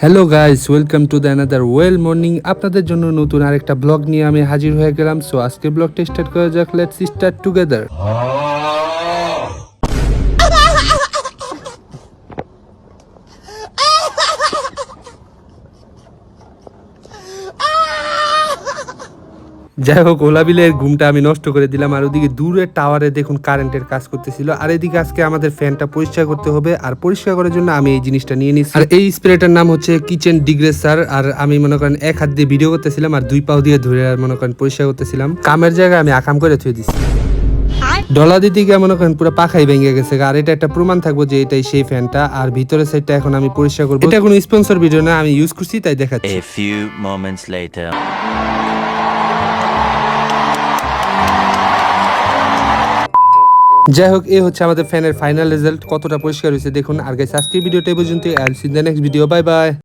Hello guys welcome to the another well morning আপনাদের জন্য নতুন আরেকটা ব্লগ নিয়ে আমি হাজির হয়ে গেলাম। সো আজকে ব্লগটা স্টার্ট করা যাক। লেটস স্টার্ট টুগেদার যাই হোক, ওলাবিলের ঘুমটা আমি নষ্ট করে দিলাম, আর ওদিকে দূরের টাওয়ারে দেখুন কারেন্টের কাজ করতেছিল। আর এদিকে আজকে আমাদের ফ্যানটা পরিষ্কার করতে হবে, আর পরিষ্কার করার জন্য আমি এই জিনিসটা নিয়ে নিচ্ছি। আর এই স্প্রেটার নাম হচ্ছে কিচেন ডিগ্রেসার আর আমি মনে করেন এক হাত দিয়ে ভিডিও করতেছিলাম, আর দুই পাও দিয়ে ধরে আর মনে করেন পরিষ্কার করতেছিলাম। কামের জায়গায় আমি আকাম করে থুয়ে দিচ্ছি ডলা দিতে গিয়ে মনে করেন পুরো পাখাই ভেঙে গেছে, আর এটা একটা প্রমাণ থাকব যে এটাই সেই ফ্যানটা আর ভিতরের সাইডটা এখন আমি পরিষ্কার করব। এটা কোনো স্পন্সর ভিডিও না, আমি ইউজ করছি, তাই দেখাচ্ছি। যাই হোক এই হচ্ছে আমাদের ফ্যানের ফাইনাল রেজাল্ট কতটা পরিষ্কার হয়েছে দেখুন। আর গাইস আজকের ভিডিওটা পর্যন্ত ভিডিও বাই বাই